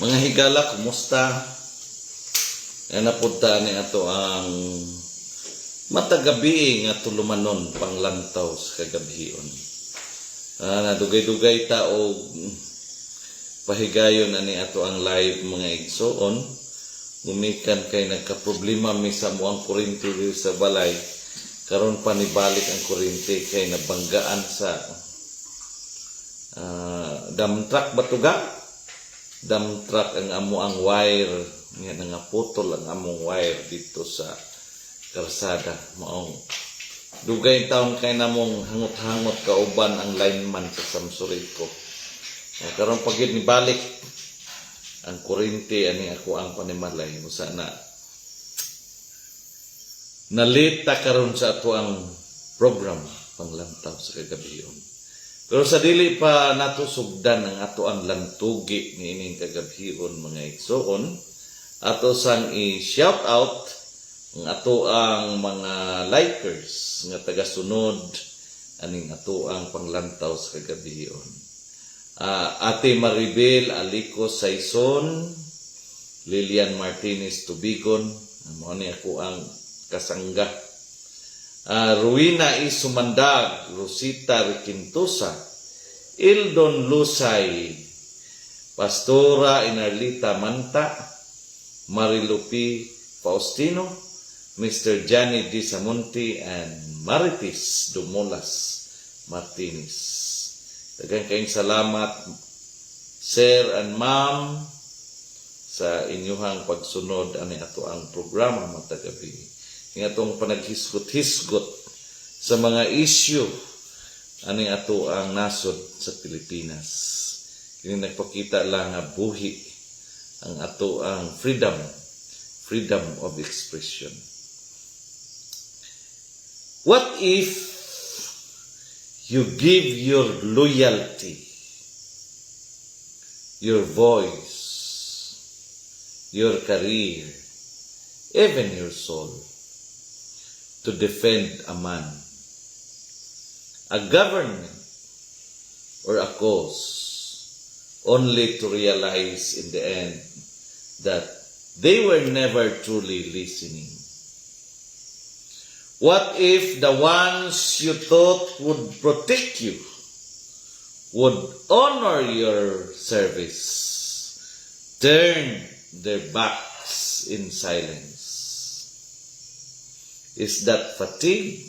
Mga higala, kumusta? Yan napunta ni ato ang matagabi nga tulumanon panglantaw sa kagabion. Ah, nadugay-dugay ta og pahigayon ani ato ang live mga igsoon. Gumikan kay nagka-problema mi sa muang kuryente dito sa balay. Karon panibalik ang kuryente kay nabanggaan sa dump truck batuga dump truck ang amo ang wire. Nga nga putol ang among wire dito sa karsada maong dugay taon kay namong hangot-hangot kauban ang lineman sa Samsuriko karon pag yun ni balik ang kuryente ani ako ang panimalay. Usa na nalita karon sa ato ang program panglantaw sa kagabiyon pero sa dili pa nato sugdan ang ato ang lantugi ni ining kagabhihon mga igsoon, ato sang i-shout out ang ato ang mga likers nga tagasunod aning ato ang panglantaw sa kagabhihon. Ah, Ate Maribel Alico Saison, Lilian Martinez Tubigon, mo ni ako ang kasangga Ah, Ruina E. Sumandag, Rosita Riquintosa, Ildon Lusay, Pastora Inarlita Manta, Marilupi Faustino, Mr. Johnny D. Samunti, and Maritis Dumulas Martinez. Daghang kayong salamat, Sir and Ma'am, sa inyuhang pagsunod ani ato ang programa matagabi ng atong panaghisgot-hisgot sa mga issue ani ato ang nasod sa Pilipinas. Kini nagpakita lang nga buhi ang ato ang freedom, freedom of expression. What if you give your loyalty, your voice, your career, even your soul to defend a man, a government, or a cause, only to realize in the end that they were never truly listening. What if the ones you thought would protect you would honor your service, turn their backs in silence? Is that fatigue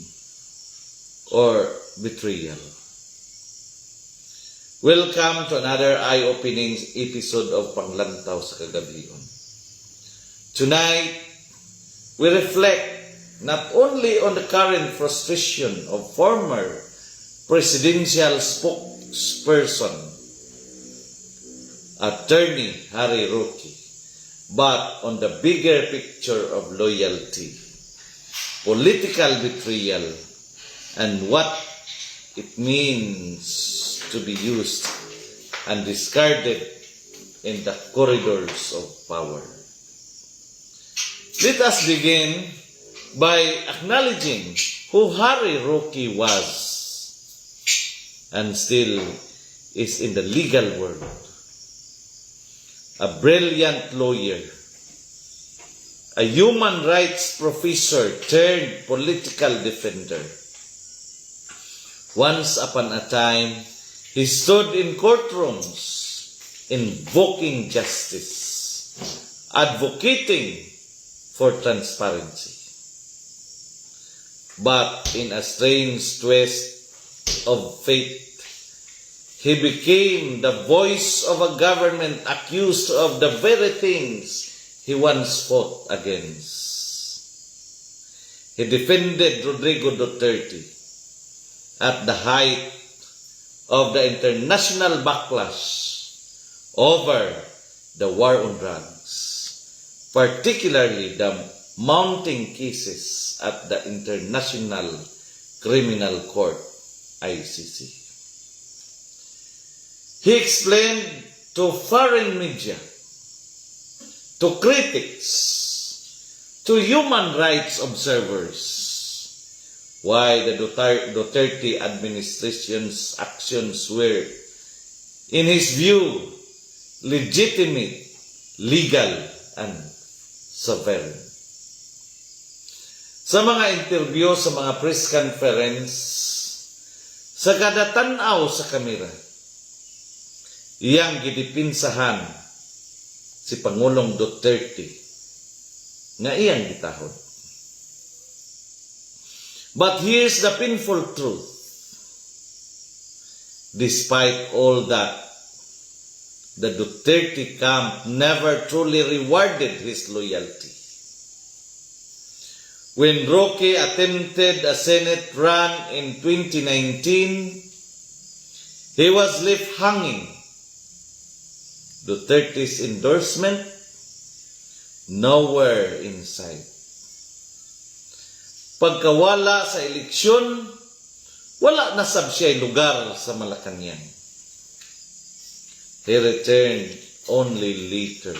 or betrayal? Welcome to another eye-opening episode of Panglantaw sa Kagabion. Tonight, we reflect not only on the current frustration of former presidential spokesperson, attorney Harry Roque, but on the bigger picture of loyalty political betrayal, and what it means to be used and discarded in the corridors of power. Let us begin by acknowledging who Harry Roque was and still is in the legal world. A brilliant lawyer a human rights professor turned political defender. Once upon a time, he stood in courtrooms invoking justice, advocating for transparency. But in a strange twist of fate, he became the voice of a government accused of the very things he once fought against. He defended Rodrigo Duterte at the height of the international backlash over the war on drugs, particularly the mounting cases at the International Criminal Court, ICC. He explained to foreign media to critics, to human rights observers, why the Duterte administration's actions were, in his view, legitimate legal and sovereign. Sa mga interview, sa mga press conference, sa kada tanaw sa kamera, iyang gidipinsahan si Pangulong Duterte nga iyang gitahod. But here's the painful truth. Despite all that, the Duterte camp never truly rewarded his loyalty. When Roque attempted a Senate run in 2019, he was left hanging. Duterte's endorsement nowhere in sight. Pagkawala sa eleksyon, wala na sab siya lugar sa Malacanang. He returned only later.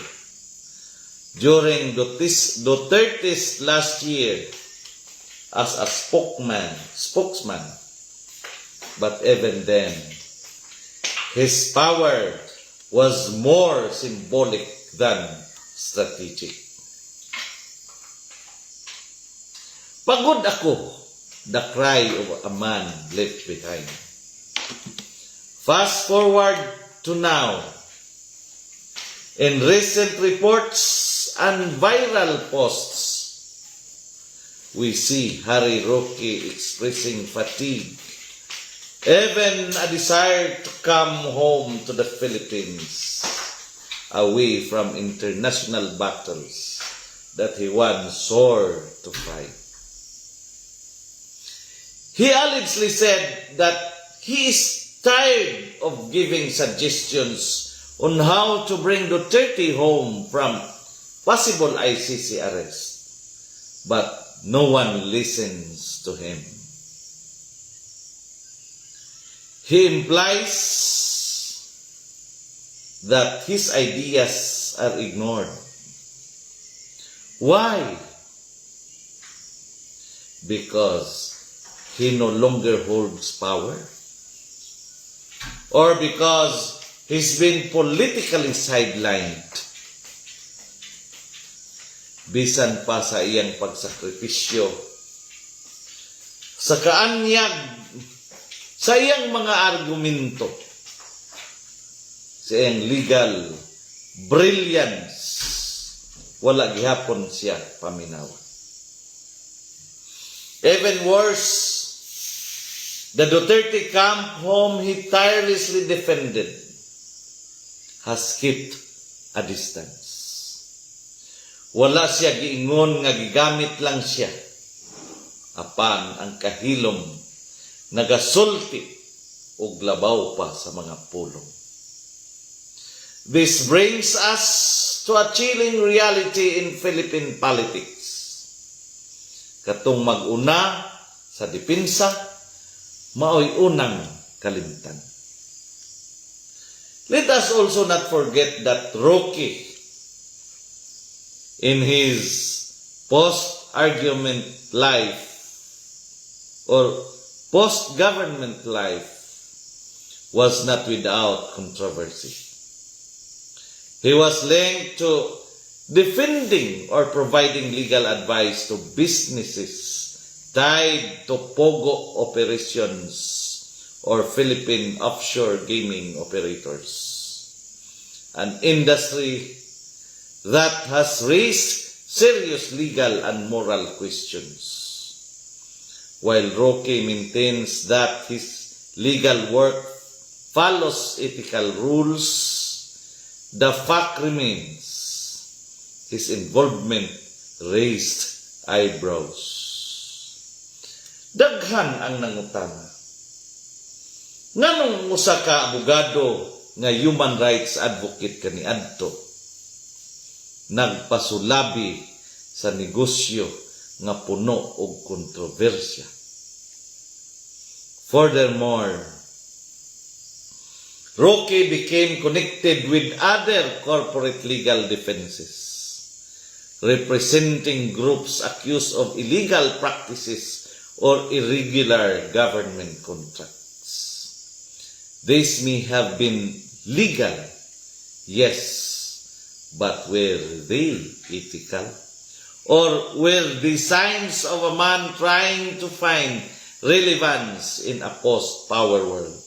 During Duterte's last year as a spokesman, spokesman, but even then, his power was more symbolic than strategic. Pagod ako, the cry of a man left behind. Fast forward to now. In recent reports and viral posts, we see Harry Roque expressing fatigue, even a desire to come home to the Philippines, away from international battles that he once swore to fight. He allegedly said that he is tired of giving suggestions on how to bring Duterte home from possible ICC arrest. But no one listens to him. He implies that his ideas are ignored. Why? Because he no longer holds power? Or because he's been politically sidelined? Bisan pa sa iyang pagsakripisyo, sa kaanyag, sa iyang mga argumento, sa iyang legal brilliance, wala gihapon siya paminawa. Even worse, the Duterte camp whom he tirelessly defended has kept a distance. Wala siya giingon nga gigamit lang siya apan ang kahilom nagasulti og labaw pa sa mga pulong. This brings us to a chilling reality in Philippine politics. Katong maguna sa dipinsa, maoy unang kalimtan. Let us also not forget that Rocky, in his post-argument life or post-government life, was not without controversy. He was linked to defending or providing legal advice to businesses tied to Pogo operations or Philippine offshore gaming operators. An industry that has raised serious legal and moral questions. While Roque maintains that his legal work follows ethical rules, the fact remains his involvement raised eyebrows. Daghan ang nangutana. Nganong usa ka abogado nga human rights advocate kani adto nagpasulabi sa negosyo nga puno og kontrobersya. Furthermore, Roque became connected with other corporate legal defenses representing groups accused of illegal practices or irregular government contracts. This may have been legal, yes, but were they ethical? Or were the signs of a man trying to find relevance in a post-power world?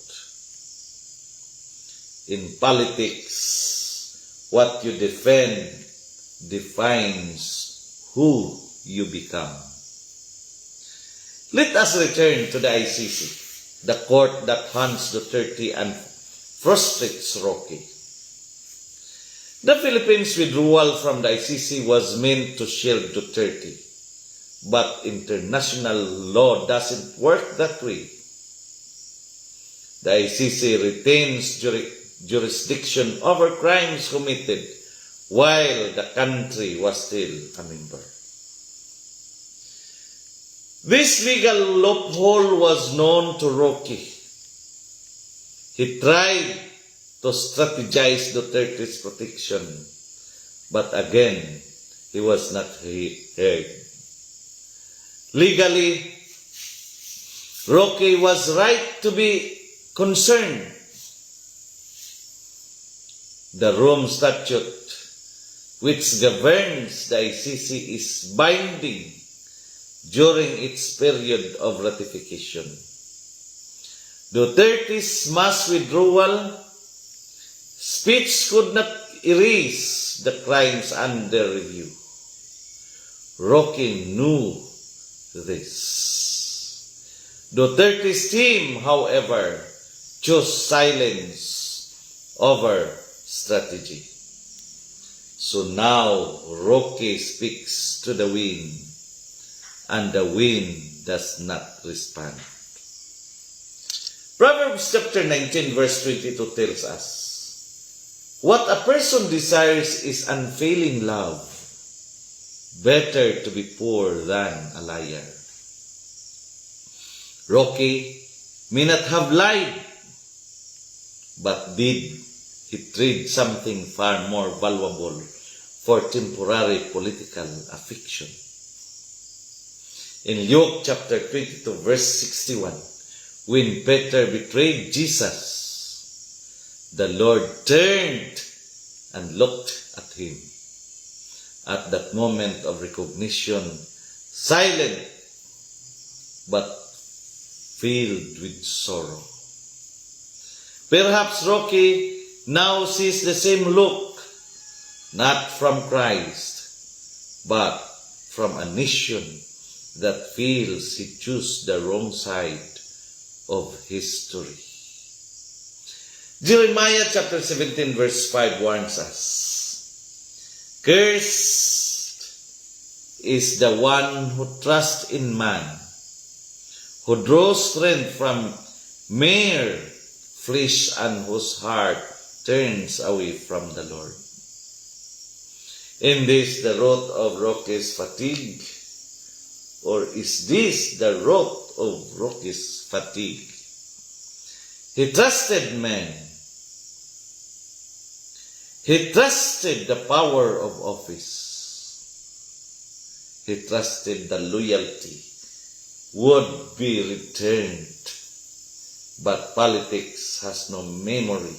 In politics, what you defend defines who you become. Let us return to the ICC, the court that hunts Duterte and frustrates Rocky. The Philippines' withdrawal from the ICC was meant to shield Duterte, but international law doesn't work that way. The ICC retains juri- jurisdiction over crimes committed while the country was still a member. This legal loophole was known to Rocky. He tried to strategize Duterte's protection, but again, he was not he- heard. Legally, Rocky was right to be concerned. The Rome Statute, which governs the ICC, is binding during its period of ratification. Duterte's mass withdrawal speech could not erase the crimes under review. Rocky knew this. Duterte's team, however, chose silence over strategy. So now Rocky speaks to the wind and the wind does not respond. Proverbs chapter 19 verse 22 tells us, What a person desires is unfailing love, better to be poor than a liar. Rocky may not have lied, but did he trade something far more valuable for temporary political affection? In Luke chapter 22 verse 61, when Peter betrayed Jesus, the Lord turned and looked at him. At that moment of recognition, silent but filled with sorrow. Perhaps Rocky now sees the same look, not from Christ, but from a nation that feels he chose the wrong side of history. Jeremiah chapter 17 verse 5 warns us, Cursed is the one who trusts in man, who draws strength from mere flesh and whose heart turns away from the Lord. In this the root of Rocky's fatigue, or is this the root of Rocky's fatigue? He trusted men. He trusted the power of office. He trusted the loyalty would be returned. But politics has no memory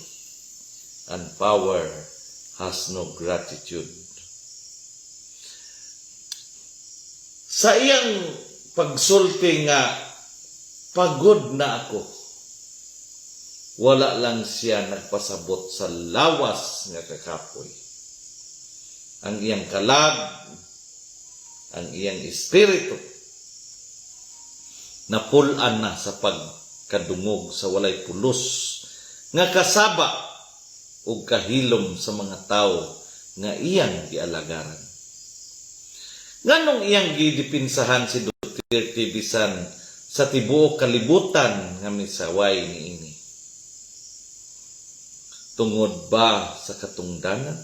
and power has no gratitude. Sa iyang pagsulti nga pagod na ako, wala lang siya nagpasabot sa lawas nga kakapoy. Ang iyang kalag, ang iyang espiritu, napulan na sa pagkadungog sa walay pulos, nga kasaba o kahilom sa mga tao nga iyang gialagaran. Nganong iyang gidipinsahan si Duterte bisan sa tibuok kalibutan nga misaway niini? Tungod ba sa katungdanan?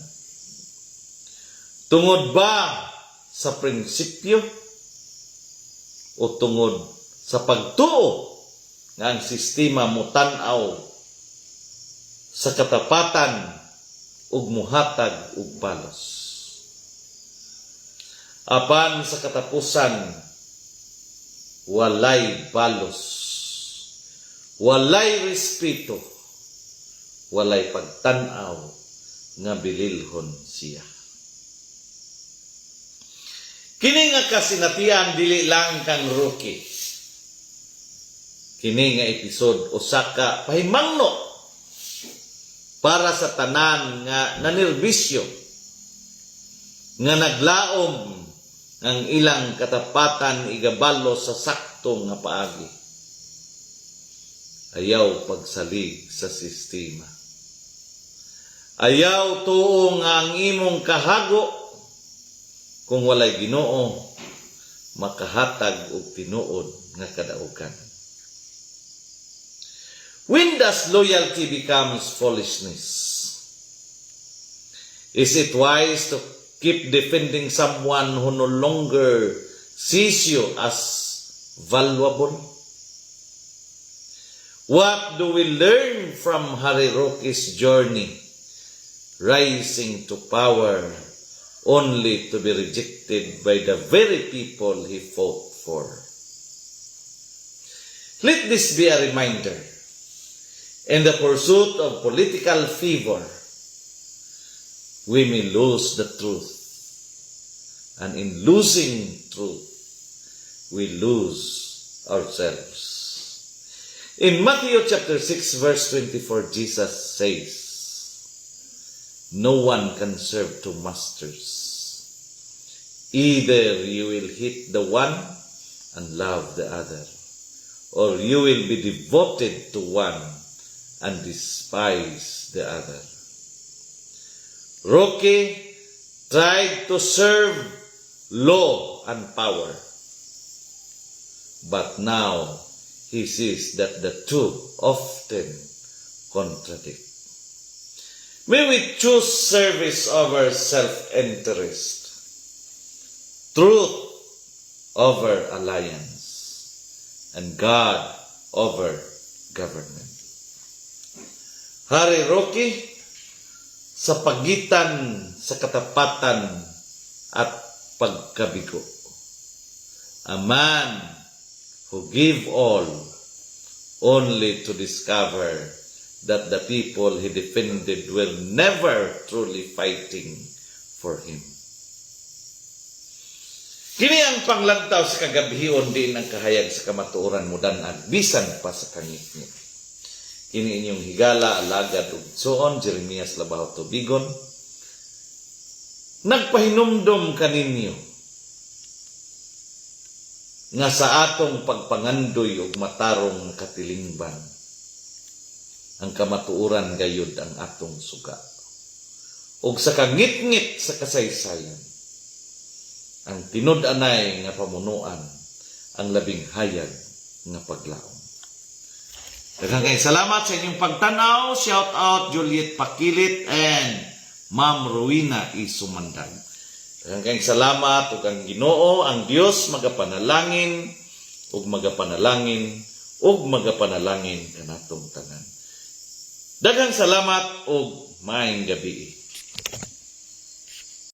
Tungod ba sa prinsipyo? O tungod sa pagtuo nga sistema mo tanaw sa katapatan ug muhatag og palos? Apan sa katapusan, walay balos, walay respeto, walay pagtanaw nga bililhon siya. Kini nga kasinatian dili lang kang rookie. Kini nga episode usaka pahimangno para sa tanan nga nanirbisyo nga naglaom ang ilang katapatan igabalo sa sakto nga paagi. Ayaw pagsalig sa sistema. Ayaw tuo nga ang imong kahago kung walay Ginoo makahatag og tinuod nga kadaugan. When does loyalty becomes foolishness? Is it wise to keep defending someone who no longer sees you as valuable? What do we learn from Hariroki's journey, rising to power only to be rejected by the very people he fought for? Let this be a reminder in the pursuit of political favor, we may lose the truth. And in losing truth, we lose ourselves. In Matthew chapter 6 verse 24, Jesus says, No one can serve two masters. Either you will hate the one and love the other, or you will be devoted to one and despise the other. Rocky tried to serve law and power, but now he sees that the two often contradict. May we choose service over self-interest, truth over alliance, and God over government. Hari Rocky, sa pagitan sa katapatan at pagkabigo. A man who gave all only to discover that the people he defended were never truly fighting for him. Kini ang panglantaw sa kagabihion din ang kahayag sa kamatuoran mo danag bisan pa sa kangit niya. Kini inyong higala alagad ug suon Jeremias labaw tubigon nagpahinumdom kaninyo nga sa atong pagpangandoy ug matarong katilingban ang kamatuoran gayud ang atong suga ug sa kangit-ngit sa kasaysayan ang tinud-anay nga pamunuan ang labing hayag nga paglaom Daghang kay salamat sa inyong pagtanaw. Shout out Juliet Pakilit and Ma'am Rowena Isumandag. Daghang kay salamat ug ang Ginoo, ang Dios magapanalangin ug magapanalangin ug magapanalangin kanatong tanan. Daghang salamat ug maayong gabi.